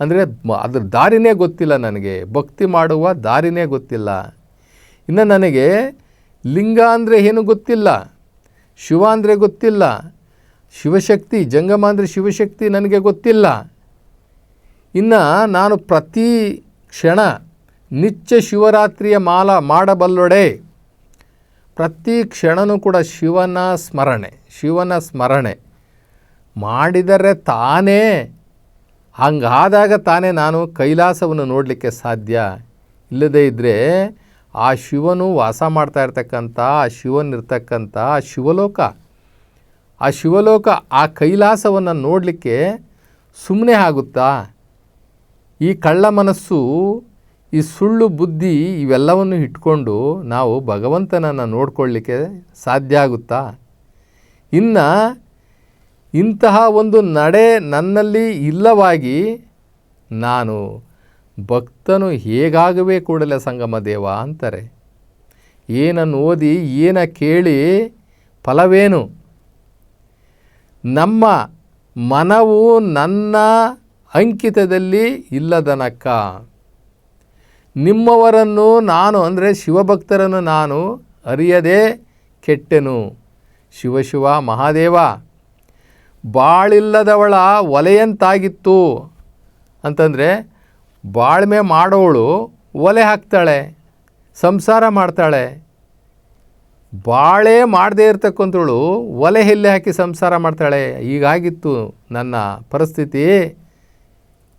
ಅಂದರೆ ಅದ್ರ ದಾರಿನೇ ಗೊತ್ತಿಲ್ಲ ನನಗೆ. ಭಕ್ತಿ ಮಾಡುವ ದಾರಿನೇ ಗೊತ್ತಿಲ್ಲ. ಇನ್ನು ನನಗೆ ಲಿಂಗ ಅಂದರೆ ಏನು ಗೊತ್ತಿಲ್ಲ. ಶಿವ ಅಂದರೆ ಗೊತ್ತಿಲ್ಲ. ಶಿವಶಕ್ತಿ, ಜಂಗಮ ಅಂದರೆ ಶಿವಶಕ್ತಿ ನನಗೆ ಗೊತ್ತಿಲ್ಲ. ಇನ್ನು ನಾನು ಪ್ರತಿ ಕ್ಷಣ ನಿತ್ಯ ಶಿವರಾತ್ರಿಯ ಮಾಲ ಮಾಡಬಲ್ಲೊಡೆ. ಪ್ರತಿ ಕ್ಷಣನೂ ಕೂಡ ಶಿವನ ಸ್ಮರಣೆ ಶಿವನ ಸ್ಮರಣೆ. ಮಾಡಿದರೆ ತಾನೇ. ಹಂಗಾದಾಗ ತಾನೇ ನಾನು ಕೈಲಾಸವನ್ನು ನೋಡಲಿಕ್ಕೆ ಸಾಧ್ಯ. ಇಲ್ಲದೇ ಇದ್ದರೆ ಆ ಶಿವನು ವಾಸ ಮಾಡ್ತಾ ಇರ್ತಕ್ಕಂಥ, ಆ ಶಿವನಿರ್ತಕ್ಕಂಥ ಆ ಶಿವಲೋಕ ಆ ಶಿವಲೋಕ, ಆ ಕೈಲಾಸವನ್ನು ನೋಡಲಿಕ್ಕೆ ಸುಮ್ಮನೆ ಆಗುತ್ತಾ? ಈ ಕಳ್ಳ ಮನಸ್ಸು ಈ ಸುಳ್ಳು ಬುದ್ಧಿ ಇವೆಲ್ಲವನ್ನು ಇಟ್ಕೊಂಡು ನಾವು ಭಗವಂತನನ್ನು ನೋಡ್ಕೊಳ್ಳಿಕ್ಕೆ ಸಾಧ್ಯ ಆಗುತ್ತಾ? ಇನ್ನು ಇಂತಹ ಒಂದು ನಡೆ ನನ್ನಲ್ಲಿ ಇಲ್ಲವಾಗಿ ನಾನು ಭಕ್ತನು ಹೇಗಾಗಬೇಕು ಕೂಡಲೇ ಸಂಗಮ ದೇವ ಅಂತಾರೆ. ಏನನ್ನು ಓದಿ, ಏನ ಕೇಳಿ ಫಲವೇನು? ನಮ್ಮ ಮನವು ನನ್ನ ಅಂಕಿತದಲ್ಲಿ ಇಲ್ಲದನಕ್ಕ ನಿಮ್ಮವರನ್ನು ನಾನು, ಅಂದರೆ ಶಿವಭಕ್ತರನ್ನು ನಾನು ಅರಿಯದೆ ಕೆಟ್ಟೆನು. ಶಿವಶಿವ ಮಹಾದೇವ, ಬಾಳಿಲ್ಲದವಳ ಒಲೆಯಂತಾಗಿತ್ತು. ಅಂತಂದರೆ ಬಾಳ್ಮೆ ಮಾಡೋಳು ಒಲೆ ಹಾಕ್ತಾಳೆ, ಸಂಸಾರ ಮಾಡ್ತಾಳೆ. ಬಾಳೆ ಮಾಡದೇ ಇರತಕ್ಕಂಥವಳು ಒಲೆ ಹೆಲ್ಲೆ ಹಾಕಿ ಸಂಸಾರ ಮಾಡ್ತಾಳೆ? ಈಗಾಗಿತ್ತು ನನ್ನ ಪರಿಸ್ಥಿತಿ.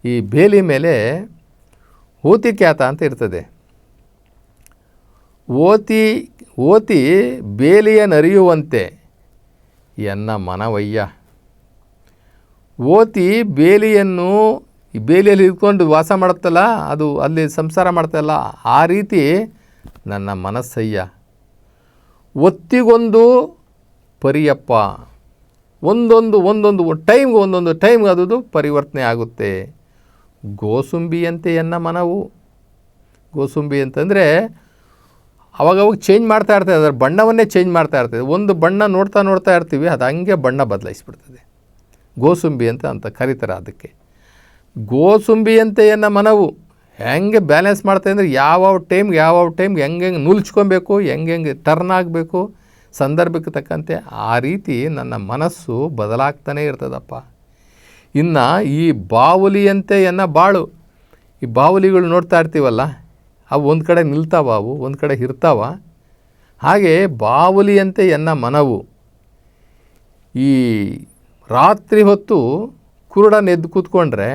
ಈ ಬೇಲಿ ಮೇಲೆ ಓತಿ ಖ್ಯಾತ ಅಂತ ಇರ್ತದೆ. ಓತಿ ಓತಿ ಬೇಲಿಯ ನರಿಯುವಂತೆ. ಎನ್ನ ಮನವಯ್ಯ. ಓತಿ ಬೇಲಿಯನ್ನು ಬೇಲಿಯಲ್ಲಿ ಇಟ್ಕೊಂಡು ವಾಸ ಮಾಡುತ್ತಲ್ಲ, ಅದು ಅಲ್ಲಿ ಸಂಸಾರ ಮಾಡ್ತಲ್ಲ ಆ ರೀತಿ ನನ್ನ ಮನಸ್ಸಯ್ಯ. ಒತ್ತಿಗೊಂದು ಪರಿಯಪ್ಪ. ಒಂದೊಂದು ಒಂದೊಂದು ಟೈಮ್ಗೆ ಒಂದೊಂದು ಟೈಮ್ಗೆ ಅದು ಪರಿವರ್ತನೆ ಆಗುತ್ತೆ. ಗೋಸುಂಬಿಯಂತೆ ಎನ್ನ ಮನವು. ಗೋಸುಂಬಿ ಅಂತಂದರೆ ಅವಾಗವಾಗ ಚೇಂಜ್ ಮಾಡ್ತಾ ಇರ್ತದೆ, ಅದರ ಬಣ್ಣವನ್ನೇ ಚೇಂಜ್ ಮಾಡ್ತಾ ಇರ್ತದೆ. ಒಂದು ಬಣ್ಣ ನೋಡ್ತಾ ನೋಡ್ತಾ ಇರ್ತೀವಿ, ಅದು ಹಂಗೆ ಬಣ್ಣ ಬದಲಾಯಿಸ್ಬಿಡ್ತದೆ. ಗೋಸುಂಬಿ ಅಂತ ಅಂತ ಕರೀತಾರೆ ಅದಕ್ಕೆ. ಗೋಸುಂಬಿಯಂತೆ ಎನ್ನ ಮನವು ಹೆಂಗೆ ಬ್ಯಾಲೆನ್ಸ್ ಮಾಡ್ತಾ ಅಂದರೆ ಯಾವ್ಯಾವ ಟೈಮ್ಗೆ ಯಾವ್ಯಾವ ಟೈಮ್ಗೆ ಹೆಂಗೆ ಹೆಂಗೆ ನುಲ್ಚ್ಕೊಬೇಕು ಹೆಂಗೆ ಹೆಂಗೆ ಟರ್ನ್ ಆಗಬೇಕು, ಸಂದರ್ಭಕ್ಕೆ ತಕ್ಕಂತೆ ಆ ರೀತಿ ನನ್ನ ಮನಸ್ಸು ಬದಲಾಗ್ತಾನೇ ಇರ್ತದಪ್ಪ. ಇನ್ನು ಈ ಬಾವುಲಿಯಂತೆ ಎನ್ನ ಬಾಳು. ಈ ಬಾವುಲಿಗಳು ನೋಡ್ತಾ ಇರ್ತೀವಲ್ಲ, ಅವು ಒಂದು ಕಡೆ ನಿಲ್ತಾವ, ಅವು ಒಂದು ಕಡೆ ಇರ್ತಾವ ಹಾಗೆ ಬಾವುಲಿಯಂತೆ ಎನ್ನ ಮನವು. ಈ ರಾತ್ರಿ ಹೊತ್ತು ಕುರುಡನ ಎದ್ದು ಕೂತ್ಕೊಂಡ್ರೆ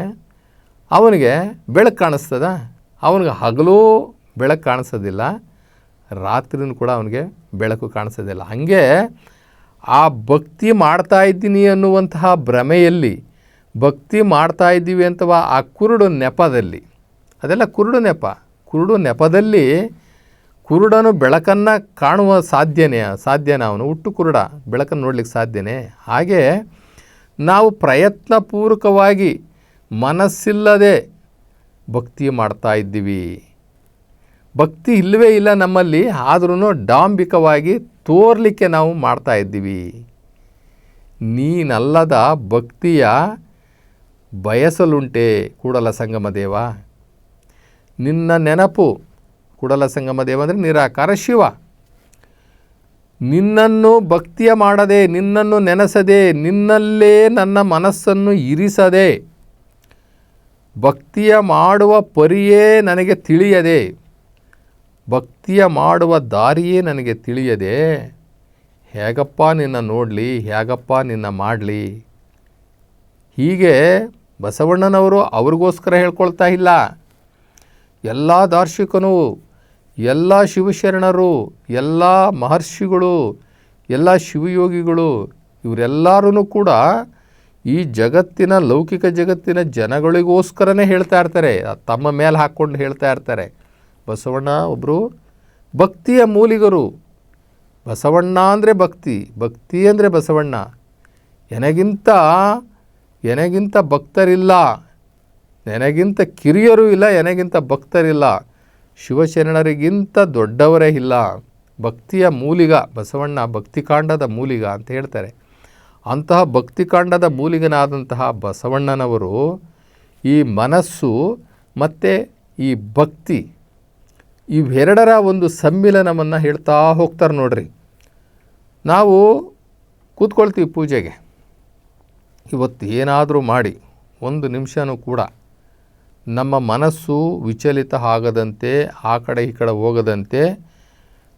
ಅವನಿಗೆ ಬೆಳಕು ಕಾಣಿಸ್ತದ? ಅವನಿಗೆ ಹಗಲೂ ಬೆಳಕು ಕಾಣಿಸೋದಿಲ್ಲ, ರಾತ್ರಿನೂ ಕೂಡ ಅವನಿಗೆ ಬೆಳಕು ಕಾಣಿಸೋದಿಲ್ಲ. ಹಾಗೆ ಆ ಭಕ್ತಿ ಮಾಡ್ತಾ ಇದ್ದೀನಿ ಅನ್ನುವಂತಹ ಭ್ರಮೆಯಲ್ಲಿ ಭಕ್ತಿ ಮಾಡ್ತಾ ಇದ್ದೀವಿ ಅಂತವಾ ಆ ಕುರುಡು ನೆಪದಲ್ಲಿ. ಅದೆಲ್ಲ ಕುರುಡು ನೆಪ. ಕುರುಡು ನೆಪದಲ್ಲಿ ಕುರುಡನು ಬೆಳಕನ್ನು ಕಾಣುವ ಸಾಧ್ಯನೇ, ಸಾಧ್ಯನ ಅವನು. ಹುಟ್ಟು ಕುರುಡ, ಬೆಳಕನ್ನು ನೋಡ್ಲಿಕ್ಕೆ ಸಾಧ್ಯನೇ. ಹಾಗೆ ನಾವು ಪ್ರಯತ್ನಪೂರ್ವಕವಾಗಿ ಮನಸ್ಸಿಲ್ಲದೆ ಭಕ್ತಿ ಮಾಡ್ತಾ ಇದ್ದೀವಿ. ಭಕ್ತಿ ಇಲ್ಲವೇ ಇಲ್ಲ ನಮ್ಮಲ್ಲಿ ಆದ್ರೂ ಡಾಂಬಿಕವಾಗಿ ತೋರಲಿಕ್ಕೆ ನಾವು ಮಾಡ್ತಾ ಇದ್ದೀವಿ. ನೀನಲ್ಲದ ಭಕ್ತಿಯ ಬಯಸಲುಂಟೆ ಕೂಡಲ ಸಂಗಮ ದೇವ. ನಿನ್ನ ನೆನಪು ಕೂಡಲ ಸಂಗಮ ಅಂದರೆ ನಿರಾಕಾರ ಶಿವ. ನಿನ್ನನ್ನು ಭಕ್ತಿಯ ಮಾಡದೆ, ನಿನ್ನನ್ನು ನೆನೆಸದೆ, ನಿನ್ನಲ್ಲೇ ನನ್ನ ಮನಸ್ಸನ್ನು ಇರಿಸದೆ, ಭಕ್ತಿಯ ಮಾಡುವ ಪರಿಯೇ ನನಗೆ ತಿಳಿಯದೆ, ಭಕ್ತಿಯ ಮಾಡುವ ದಾರಿಯೇ ನನಗೆ ತಿಳಿಯದೆ, ಹೇಗಪ್ಪ ನಿನ್ನ ನೋಡಲಿ, ಹೇಗಪ್ಪ ನಿನ್ನ ಮಾಡಲಿ. ಹೀಗೆ ಬಸವಣ್ಣನವರು ಅವ್ರಿಗೋಸ್ಕರ ಹೇಳ್ಕೊಳ್ತಾ ಇಲ್ಲ. ಎಲ್ಲ ದಾರ್ಶಿಕನು ಎಲ್ಲ ಶಿವಶರಣರು, ಎಲ್ಲ ಮಹರ್ಷಿಗಳು, ಎಲ್ಲ ಶಿವಯೋಗಿಗಳು ಇವರೆಲ್ಲರೂ ಕೂಡ ಈ ಜಗತ್ತಿನ ಲೌಕಿಕ ಜಗತ್ತಿನ ಜನಗಳಿಗೋಸ್ಕರನೇ ಹೇಳ್ತಾ ಇರ್ತಾರೆ. ತಮ್ಮ ಮೇಲೆ ಹಾಕ್ಕೊಂಡು ಹೇಳ್ತಾ ಇರ್ತಾರೆ. ಬಸವಣ್ಣ ಒಬ್ಬರು ಭಕ್ತಿಯ ಮೂಲಿಗರು. ಬಸವಣ್ಣ ಅಂದರೆ ಭಕ್ತಿ ಭಕ್ತಿ ಅಂದರೆ ಬಸವಣ್ಣ. ನನಗಿಂತ ನನಗಿಂತ ಭಕ್ತರಿಲ್ಲ, ನನಗಿಂತ ಕಿರಿಯರು ಇಲ್ಲ ನನಗಿಂತ ಭಕ್ತರಿಲ್ಲ, ಶಿವಶರಣರಿಗಿಂತ ದೊಡ್ಡವರೇ ಇಲ್ಲ, ಭಕ್ತಿಯ ಮೂಲಿಗ, ಬಸವಣ್ಣ ಭಕ್ತಿಕಾಂಡದ ಮೂಲಿಗ ಅಂತ ಹೇಳ್ತಾರೆ. ಅಂತಹ ಭಕ್ತಿಕಾಂಡದ ಮೂಲಿಗನಾದಂತಹ ಬಸವಣ್ಣನವರು ಈ ಮನಸ್ಸು ಮತ್ತು ಈ ಭಕ್ತಿ ಇವೆರಡರ ಒಂದು ಸಮ್ಮಿಲನವನ್ನು ಹೇಳ್ತಾ ಹೋಗ್ತಾರೆ ನೋಡ್ರಿ. ನಾವು ಕೂತ್ಕೊಳ್ತೀವಿ ಪೂಜೆಗೆ. ಇವತ್ತು ಏನಾದರೂ ಮಾಡಿ, ಒಂದು ನಿಮಿಷನೂ ಕೂಡ ನಮ್ಮ ಮನಸ್ಸು ವಿಚಲಿತ ಆಗದಂತೆ, ಆ ಕಡೆ ಈ ಕಡೆ ಹೋಗದಂತೆ,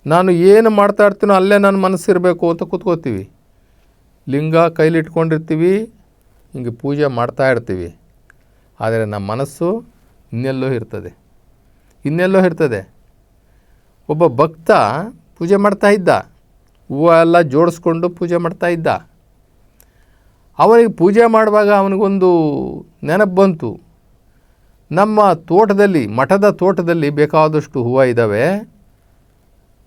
ನಾನು ಏನು ಮಾಡ್ತಾ ಇರ್ತೀನೋ ಅಲ್ಲೇ ನನ್ನ ಮನಸ್ಸು ಇರಬೇಕು ಅಂತ ಕೂತ್ಕೋತೀವಿ. ಲಿಂಗ ಕೈಲಿಟ್ಕೊಂಡಿರ್ತೀವಿ, ಹಿಂಗೆ ಪೂಜೆ ಮಾಡ್ತಾ ಇರ್ತೀವಿ. ಆದರೆ ನಮ್ಮ ಮನಸ್ಸು ಇನ್ನೆಲ್ಲೋ ಇರ್ತದೆ. ಇನ್ನೆಲ್ಲೋ ಇರ್ತದೆ. ಒಬ್ಬ ಭಕ್ತ ಪೂಜೆ ಮಾಡ್ತಾ ಇದ್ದ. ಹೂವು ಎಲ್ಲ ಜೋಡಿಸ್ಕೊಂಡು ಪೂಜೆ ಮಾಡ್ತಾ ಇದ್ದ. ಅವನಿಗೆ ಪೂಜೆ ಮಾಡುವಾಗ ಅವನಿಗೊಂದು ನೆನಪು ಬಂತು. ನಮ್ಮ ತೋಟದಲ್ಲಿ, ಮಠದ ತೋಟದಲ್ಲಿ ಬೇಕಾದಷ್ಟು ಹೂವು ಇದ್ದಾವೆ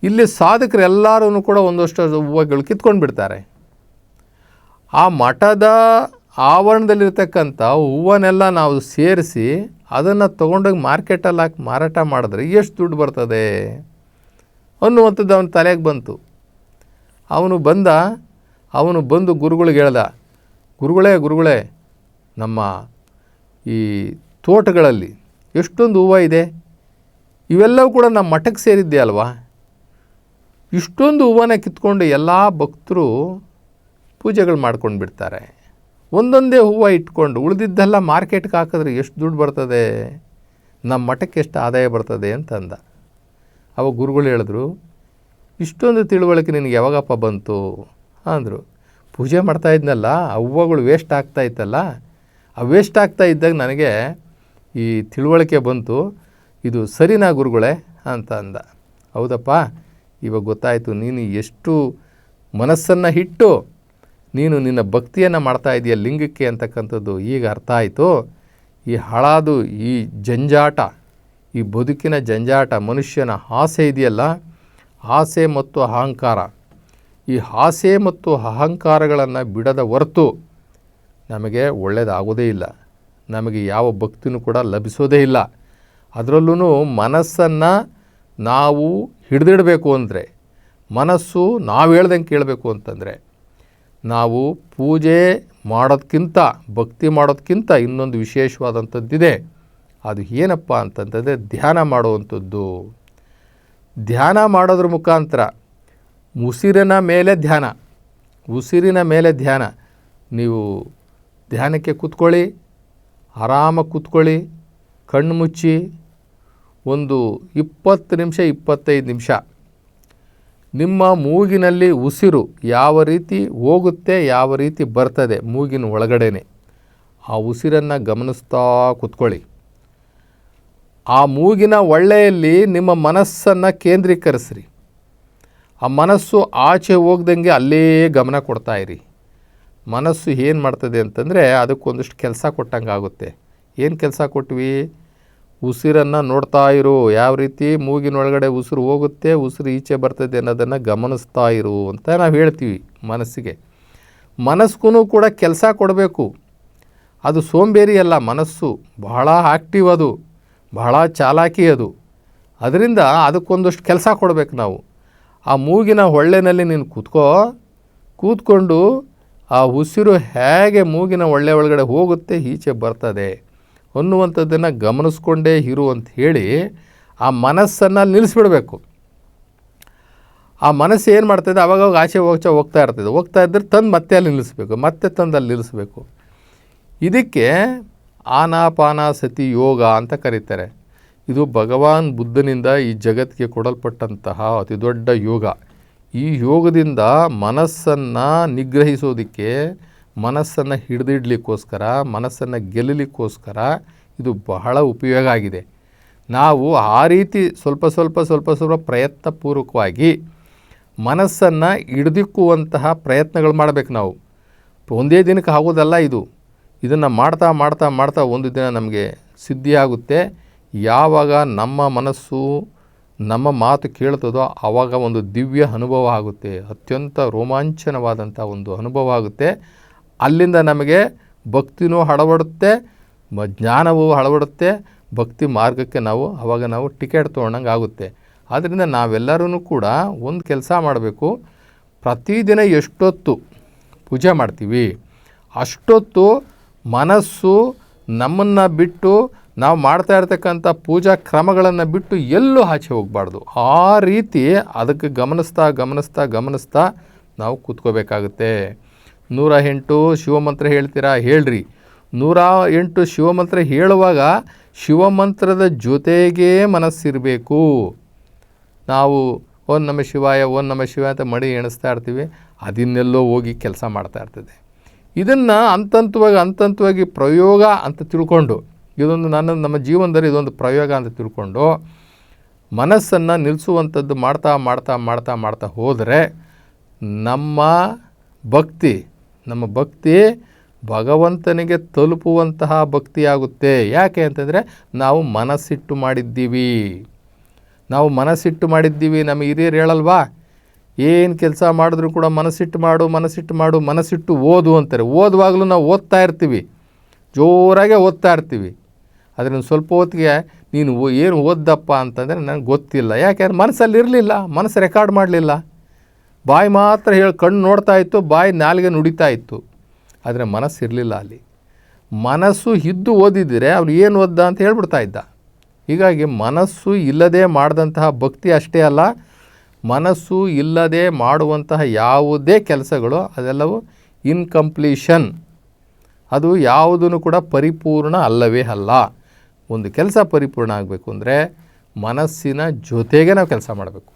ಇಲ್ಲಿ ಸಾಧಕರು ಎಲ್ಲರೂ ಕೂಡ ಒಂದಷ್ಟು ಹೂವುಗಳು ಕಿತ್ಕೊಂಡು ಬಿಡ್ತಾರೆ ಆ ಮಠದ ಆವರಣದಲ್ಲಿರ್ತಕ್ಕಂಥ ಹೂವನ್ನೆಲ್ಲ ನಾವು ಸೇರಿಸಿ ಅದನ್ನು ತೊಗೊಂಡೋಗಿ ಮಾರ್ಕೆಟಲ್ಲಿ ಹಾಕಿ ಮಾರಾಟ ಮಾಡಿದ್ರೆ ಎಷ್ಟು ದುಡ್ಡು ಬರ್ತದೆ ಅನ್ನುವಂಥದ್ದು ಅವನ ತಲೆಗೆ ಬಂತು. ಅವನು ಬಂದ, ಅವನು ಬಂದು ಗುರುಗಳಿಗೆ ಹೇಳ್ದ ಗುರುಗಳೇ ಗುರುಗಳೇ, ನಮ್ಮ ಈ ತೋಟಗಳಲ್ಲಿ ಎಷ್ಟೊಂದು ಹೂವು ಇದೆ. ಇವೆಲ್ಲವೂ ಕೂಡ ನಮ್ಮ ಮಠಕ್ಕೆ ಸೇರಿದ್ದೆ ಅಲ್ವಾ? ಇಷ್ಟೊಂದು ಹೂವನ್ನ ಕಿತ್ಕೊಂಡು ಎಲ್ಲ ಭಕ್ತರು ಪೂಜೆಗಳು ಮಾಡ್ಕೊಂಡು ಬಿಡ್ತಾರೆ. ಒಂದೊಂದೇ ಹೂವು ಇಟ್ಕೊಂಡು ಉಳಿದಿದ್ದೆಲ್ಲ ಮಾರ್ಕೆಟ್ಗೆ ಹಾಕಿದ್ರೆ ಎಷ್ಟು ದುಡ್ಡು ಬರ್ತದೆ? ನಮ್ಮ ಮಠಕ್ಕೆ ಎಷ್ಟು ಆದಾಯ ಬರ್ತದೆ ಅಂತ ಅಂದ ಅವಾಗ ಗುರುಗಳು ಹೇಳಿದ್ರು, ಇಷ್ಟೊಂದು ತಿಳುವಳಿಕೆ ನಿನಗೆ ಯಾವಾಗಪ್ಪ ಬಂತು? ಅಂದರು. ಪೂಜೆ ಮಾಡ್ತಾ ಇದ್ನಲ್ಲ ವೇಸ್ಟ್ ಆಗ್ತಾ ಇತ್ತಲ್ಲ, ಆ ವೇಸ್ಟ್ ಆಗ್ತಾ ಇದ್ದಾಗ ನನಗೆ ಈ ತಿಳುವಳಿಕೆ ಬಂತು, ಇದು ಸರಿನಾ ಗುರುಗಳೇ ಅಂತ ಅಂದ. ಹೌದಪ್ಪ, ಇವಾಗ ಗೊತ್ತಾಯಿತು, ನೀನು ಎಷ್ಟು ಮನಸ್ಸನ್ನು ಇಟ್ಟು ನೀನು ನಿನ್ನ ಭಕ್ತಿಯನ್ನು ಮಾಡ್ತಾ ಇದೆಯಾ ಲಿಂಗಕ್ಕೆ ಅಂತಕ್ಕಂಥದ್ದು ಈಗ ಅರ್ಥ ಆಯಿತು. ಈ ಹಾಳಾದು ಈ ಜಂಜಾಟ, ಈ ಬದುಕಿನ ಜಂಜಾಟ ಮನುಷ್ಯನ ಆಸೆ ಇದೆಯಲ್ಲ, ಆಸೆ ಮತ್ತು ಅಹಂಕಾರ. ಈ ಆಸೆ ಮತ್ತು ಅಹಂಕಾರಗಳನ್ನು ಬಿಡದ ಹೊರತು ನಮಗೆ ಒಳ್ಳೆಯದಾಗೋದೇ ಇಲ್ಲ. ನಮಗೆ ಯಾವ ಭಕ್ತಿನೂ ಕೂಡ ಲಭಿಸೋದೇ ಇಲ್ಲ. ಅದರಲ್ಲೂ ಮನಸ್ಸನ್ನು ನಾವು ಹಿಡಿದಿಡಬೇಕು ಅಂದರೆ, ಮನಸ್ಸು ನಾವು ಹೇಳ್ದಂಗೆ ಕೇಳಬೇಕು ಅಂತಂದರೆ, ನಾವು ಪೂಜೆ ಮಾಡೋದಕ್ಕಿಂತ ಭಕ್ತಿ ಮಾಡೋದಕ್ಕಿಂತ ಇನ್ನೊಂದು ವಿಶೇಷವಾದಂಥದ್ದಿದೆ. ಅದು ಏನಪ್ಪ ಅಂತಂತಂದರೆ ಧ್ಯಾನ ಮಾಡುವಂಥದ್ದು. ಧ್ಯಾನ ಮಾಡೋದ್ರ ಮುಖಾಂತರ ಉಸಿರಿನ ಮೇಲೆ ಧ್ಯಾನ. ಉಸಿರಿನ ಮೇಲೆ ಧ್ಯಾನ. ನೀವು ಧ್ಯಾನಕ್ಕೆ ಕೂತ್ಕೊಳ್ಳಿ ಆರಾಮಾಗಿ ಕೂತ್ಕೊಳ್ಳಿ, ಕಣ್ಣು ಮುಚ್ಚಿ, ಒಂದು ಇಪ್ಪತ್ತು ನಿಮಿಷ, ಇಪ್ಪತ್ತೈದು ನಿಮಿಷ. ನಿಮ್ಮ ಮೂಗಿನಲ್ಲಿ ಉಸಿರು ಯಾವ ರೀತಿ ಹೋಗುತ್ತೆ, ಯಾವ ರೀತಿ ಬರ್ತದೆ ಮೂಗಿನ ಒಳಗಡೆನೆ, ಆ ಉಸಿರನ್ನು ಗಮನಿಸ್ತಾ ಕೂತ್ಕೊಳ್ಳಿ. ಆ ಮೂಗಿನ ಒಳ್ಳೆಯಲ್ಲಿ ನಿಮ್ಮ ಮನಸ್ಸನ್ನು ಕೇಂದ್ರೀಕರಿಸ್ರಿ. ಆ ಮನಸ್ಸು ಆಚೆ ಹೋಗ್ದಂಗೆ ಅಲ್ಲೇ ಗಮನ ಕೊಡ್ತಾ ಇರಿ. ಮನಸ್ಸು ಏನು ಮಾಡ್ತದೆ ಅಂತಂದರೆ ಅದಕ್ಕೊಂದಿಷ್ಟು ಕೆಲಸ ಕೊಟ್ಟಂಗೆ ಆಗುತ್ತೆ. ಏನು ಕೆಲಸ ಕೊಟ್ವಿ? ಉಸಿರನ್ನು ನೋಡ್ತಾ ಇರು. ಯಾವ ರೀತಿ ಮೂಗಿನೊಳಗಡೆ ಉಸಿರು ಹೋಗುತ್ತೆ, ಉಸಿರು ಈಚೆ ಬರ್ತದೆ ಅನ್ನೋದನ್ನು ಗಮನಿಸ್ತಾ ಇರು ಅಂತ ನಾವು ಹೇಳ್ತೀವಿ ಮನಸ್ಸಿಗೆ. ಮನಸ್ಸಿಗೂ ಕೂಡ ಕೆಲಸ ಕೊಡಬೇಕು. ಅದು ಸೋಂಬೇರಿ ಅಲ್ಲ ಮನಸ್ಸು. ಬಹಳ ಆ್ಯಕ್ಟಿವ್ ಅದು. ಬಹಳ ಚಾಲಾಕಿ ಅದು. ಅದರಿಂದ ಅದಕ್ಕೊಂದಷ್ಟು ಕೆಲಸ ಕೊಡಬೇಕು ನಾವು. ಆ ಮೂಗಿನ ಹೊಳ್ಳೆನಲ್ಲಿ ನೀನು ಕೂತ್ಕೋ. ಕೂತ್ಕೊಂಡು ಆ ಉಸಿರು ಹೇಗೆ ಮೂಗಿನ ಒಳ್ಳೆ ಒಳಗಡೆ ಹೋಗುತ್ತೆ ಈಚೆ ಬರ್ತದೆ. ಅನ್ನುವಂಥದ್ದನ್ನು ಗಮನಿಸ್ಕೊಂಡೇ ಇರು ಅಂತ ಹೇಳಿ ಆ ಮನಸ್ಸನ್ನು ನಿಲ್ಲಿಸ್ಬಿಡಬೇಕು. ಆ ಮನಸ್ಸು ಏನು ಮಾಡ್ತದೆ? ಅವಾಗ ಆಚೆ ಹೋಗ್ತಾ ಹೋಗ್ತಾ ಇರ್ತದೆ. ಹೋಗ್ತಾ ಇದ್ದರೆ ತಂದು ಮತ್ತೆ ಅಲ್ಲಿ ನಿಲ್ಲಿಸ್ಬೇಕು. ಮತ್ತೆ ತಂದು ಅಲ್ಲಿ ನಿಲ್ಲಿಸ್ಬೇಕು. ಇದಕ್ಕೆ ಆನಾಪಾನಾಸತಿ ಯೋಗ ಅಂತ ಕರೀತಾರೆ. ಇದು ಭಗವಾನ್ ಬುದ್ಧನಿಂದ ಈ ಜಗತ್ತಿಗೆ ಕೊಡಲ್ಪಟ್ಟಂತಹ ಅತಿ ದೊಡ್ಡ ಯೋಗ. ಈ ಯೋಗದಿಂದ ಮನಸ್ಸನ್ನು ನಿಗ್ರಹಿಸೋದಕ್ಕೆ, ಮನಸ್ಸನ್ನು ಹಿಡಿದಿಡ್ಲಿಕ್ಕೋಸ್ಕರ, ಮನಸ್ಸನ್ನು ಗೆಲ್ಲಲಿಕ್ಕೋಸ್ಕರ ಇದು ಬಹಳ ಉಪಯೋಗ ಆಗಿದೆ. ನಾವು ಆ ರೀತಿ ಸ್ವಲ್ಪ ಸ್ವಲ್ಪ ಸ್ವಲ್ಪ ಸ್ವಲ್ಪ ಪ್ರಯತ್ನಪೂರ್ವಕವಾಗಿ ಮನಸ್ಸನ್ನು ಹಿಡಿದಿಕ್ಕುವಂತಹ ಪ್ರಯತ್ನಗಳು ಮಾಡಬೇಕು ನಾವು. ಒಂದೇ ದಿನಕ್ಕೆ ಆಗೋದಲ್ಲ ಇದು. ಇದನ್ನು ಮಾಡ್ತಾ ಮಾಡ್ತಾ ಮಾಡ್ತಾ ಒಂದು ದಿನ ನಮಗೆ ಸಿದ್ಧಿಯಾಗುತ್ತೆ. ಯಾವಾಗ ನಮ್ಮ ಮನಸ್ಸು ನಮ್ಮ ಮಾತು ಕೇಳ್ತದೋ ಆವಾಗ ಒಂದು ದಿವ್ಯ ಅನುಭವ ಆಗುತ್ತೆ. ಅತ್ಯಂತ ರೋಮಾಂಚನವಾದಂಥ ಒಂದು ಅನುಭವ ಆಗುತ್ತೆ. ಅಲ್ಲಿಂದ ನಮಗೆ ಭಕ್ತಿನೂ ಹಳವಡುತ್ತೆ ಜ್ಞಾನವೂ ಹಳವಡುತ್ತೆ ಭಕ್ತಿ ಮಾರ್ಗಕ್ಕೆ ನಾವು ಆವಾಗ ನಾವು ಟಿಕೆಟ್ ತೊಗೊಂಡಂಗೆ ಆಗುತ್ತೆ. ಆದ್ದರಿಂದ ನಾವೆಲ್ಲರೂ ಕೂಡ ಒಂದು ಕೆಲಸ ಮಾಡಬೇಕು. ಪ್ರತಿದಿನ ಎಷ್ಟೊತ್ತು ಪೂಜೆ ಮಾಡ್ತೀವಿ? ಅಷ್ಟೊತ್ತು ಮನಸ್ಸು ನಮ್ಮನ್ನು ಬಿಟ್ಟು ನಾವು ಮಾಡ್ತಾ ಇರ್ತಕ್ಕಂಥ ಪೂಜಾ ಕ್ರಮಗಳನ್ನು ಬಿಟ್ಟು ಎಲ್ಲೂ ಆಚೆ ಹೋಗಬಾರ್ದು. ಆ ರೀತಿ ಅದಕ್ಕೆ ಗಮನಿಸ್ತಾ ಗಮನಿಸ್ತಾ ಗಮನಿಸ್ತಾ ನಾವು ಕೂತ್ಕೋಬೇಕಾಗುತ್ತೆ. ನೂರ ಎಂಟು ಶಿವಮಂತ್ರ ಹೇಳ್ತೀರಾ? ಹೇಳ್ರಿ. ನೂರ ಎಂಟು ಶಿವಮಂತ್ರ ಹೇಳುವಾಗ ಶಿವಮಂತ್ರದ ಜೊತೆಗೇ ಮನಸ್ಸಿರಬೇಕು. ನಾವು ಓಂ ನಮ ಶಿವಾಯ, ಓಂ ನಮ ಶಿವ ಅಂತ ಮಡಿ ಎಣಿಸ್ತಾ ಇರ್ತೀವಿ. ಅದನ್ನೆಲ್ಲೋ ಹೋಗಿ ಕೆಲಸ ಮಾಡ್ತಾ ಇರ್ತದೆ. ಇದನ್ನು ಹಂತಂತವಾಗಿ ಹಂತಂತವಾಗಿ ಪ್ರಯೋಗ ಅಂತ ತಿಳ್ಕೊಂಡು ಇದೊಂದು ನನ್ನ, ನಮ್ಮ ಜೀವನದಲ್ಲಿ ಇದೊಂದು ಪ್ರಯೋಗ ಅಂತ ತಿಳ್ಕೊಂಡು ಮನಸ್ಸನ್ನು ನಿಲ್ಲಿಸುವಂಥದ್ದು ಮಾಡ್ತಾ ಮಾಡ್ತಾ ಮಾಡ್ತಾ ಮಾಡ್ತಾ ಹೋದರೆ ನಮ್ಮ ಭಕ್ತಿ ನಮ್ಮ ಭಕ್ತಿ ಭಗವಂತನಿಗೆ ತಲುಪುವಂತಹ ಭಕ್ತಿಯಾಗುತ್ತೆ ಯಾಕೆ ಅಂತಂದರೆ ನಾವು ಮನಸ್ಸಿಟ್ಟು ಮಾಡಿದ್ದೀವಿ. ನಾವು ಮನಸ್ಸಿಟ್ಟು ಮಾಡಿದ್ದೀವಿ. ನಮ್ಮ ಹಿರಿಯರು ಹೇಳಲ್ವಾ? ಏನು ಕೆಲಸ ಮಾಡಿದ್ರು ಕೂಡ ಮನಸ್ಸಿಟ್ಟು ಮಾಡು ಮನಸ್ಸಿಟ್ಟು ಮಾಡು, ಮನಸ್ಸಿಟ್ಟು ಓದು ಅಂತಾರೆ. ಓದುವಾಗಲೂ ನಾವು ಓದ್ತಾ ಇರ್ತೀವಿ. ಜೋರಾಗೆ ಓದ್ತಾ ಇರ್ತೀವಿ. ಅದರಿಂದ ಸ್ವಲ್ಪ ಹೊತ್ತಿಗೆ ನೀನು ಏನು ಓದ್ದಪ್ಪ ಅಂತಂದರೆ ನನಗೆ ಗೊತ್ತಿಲ್ಲ. ಯಾಕೆಂದ್ರೆ ಮನಸ್ಸಲ್ಲಿ ಇರಲಿಲ್ಲ ಮನಸ್ಸು ರೆಕಾರ್ಡ್ ಮಾಡಲಿಲ್ಲ. ಬಾಯಿ ಮಾತ್ರ ಹೇಳಿ ಕಣ್ಣು ನೋಡ್ತಾ ಇತ್ತು, ಬಾಯಿ ನಾಲಿಗೆ ನುಡಿತಾ ಇತ್ತು. ಆದರೆ ಮನಸ್ಸು ಇರಲಿಲ್ಲ ಅಲ್ಲಿ. ಮನಸ್ಸು ಇದ್ದು ಓದಿದರೆ ಅವನು ಏನು ಓದ್ದ ಅಂತ ಹೇಳ್ಬಿಡ್ತಾ ಇದ್ದ. ಹೀಗಾಗಿ ಮನಸ್ಸು ಇಲ್ಲದೆ ಮಾಡಿದಂತಹ ಭಕ್ತಿ ಅಷ್ಟೇ ಅಲ್ಲ, ಮನಸ್ಸು ಇಲ್ಲದೆ ಮಾಡುವಂತಹ ಯಾವುದೇ ಕೆಲಸಗಳು ಅದೆಲ್ಲವೂ ಇನ್ಕಂಪ್ಲೀಷನ್ ಅದು ಯಾವುದೂ ಕೂಡ ಪರಿಪೂರ್ಣ ಅಲ್ಲವೇ ಅಲ್ಲ. ಒಂದು ಕೆಲಸ ಪರಿಪೂರ್ಣ ಆಗಬೇಕು ಅಂದರೆ ಮನಸ್ಸಿನ ಜೊತೆಗೆ ನಾವು ಕೆಲಸ ಮಾಡಬೇಕು.